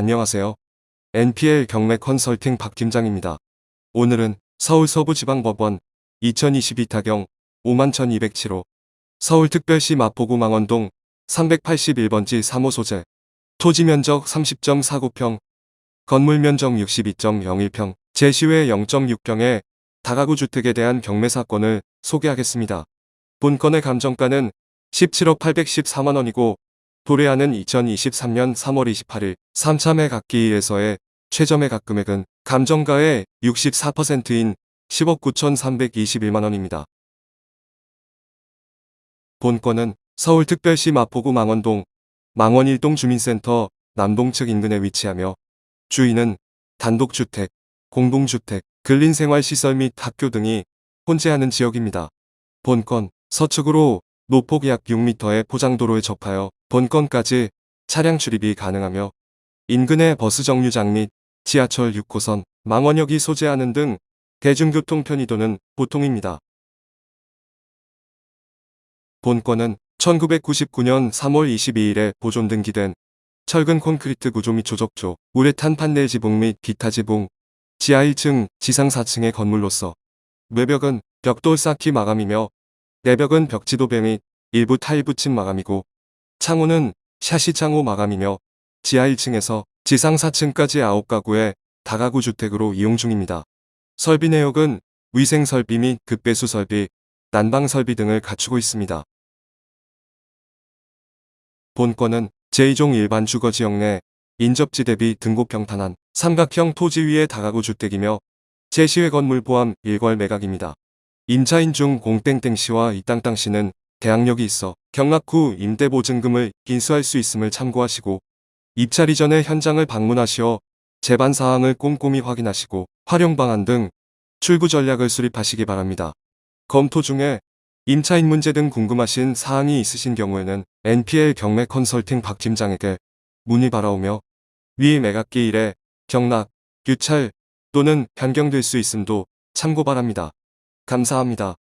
안녕하세요. NPL 경매 컨설팅 박 팀장입니다. 오늘은 서울 서부지방법원 2022 타경 51,207호 서울특별시 마포구 망원동 381번지 3호 소재 토지 면적 30.49평 건물 면적 62.01평 제시외 0.6평의 다가구 주택에 대한 경매 사건을 소개하겠습니다. 본건의 감정가는 17억 814만 원이고 도래하는 2023년 3월 28일 3참회 각기에서의 최저 매각 금액은 감정가의 64%인 10억 9,321만 원입니다. 본건은 서울특별시 마포구 망원동 망원일동 주민센터 남동측 인근에 위치하며 주인은 단독주택, 공동주택, 근린생활시설 및 학교 등이 혼재하는 지역입니다. 본건 서측으로 노폭 약 6m의 포장도로에 접하여 본건까지 차량 출입이 가능하며 인근의 버스 정류장 및 지하철 6호선, 망원역이 소재하는 등 대중교통 편의도는 보통입니다. 본건은 1999년 3월 22일에 보존 등기된 철근 콘크리트 구조 및 조적조, 우레탄 판넬 지붕 및 기타 지붕, 지하 1층, 지상 4층의 건물로서 외벽은 벽돌 쌓기 마감이며 내벽은 벽지도배 및 일부 타일 붙임 마감이고 창호는 샤시 창호 마감이며 지하 1층에서 지상 4층까지 9가구의 다가구 주택으로 이용 중입니다. 설비 내역은 위생 설비 및 급배수 설비, 난방 설비 등을 갖추고 있습니다. 본건은 제2종 일반 주거 지역 내 인접지 대비 등고 평탄한 삼각형 토지 위의 다가구 주택이며 제시외 건물 포함 일괄 매각입니다. 임차인 중 공땡땡씨와 이땅땅씨는 대항력이 있어 경락 후 임대보증금을 인수할 수 있음을 참고하시고 입찰 이전에 현장을 방문하시어 재반 사항을 꼼꼼히 확인하시고 활용 방안 등 출구 전략을 수립하시기 바랍니다. 검토 중에 임차인 문제 등 궁금하신 사항이 있으신 경우에는 NPL 경매 컨설팅 박 팀장에게 문의 바라오며 위 매각기 일에 경락, 유찰 또는 변경될 수 있음도 참고 바랍니다. 감사합니다.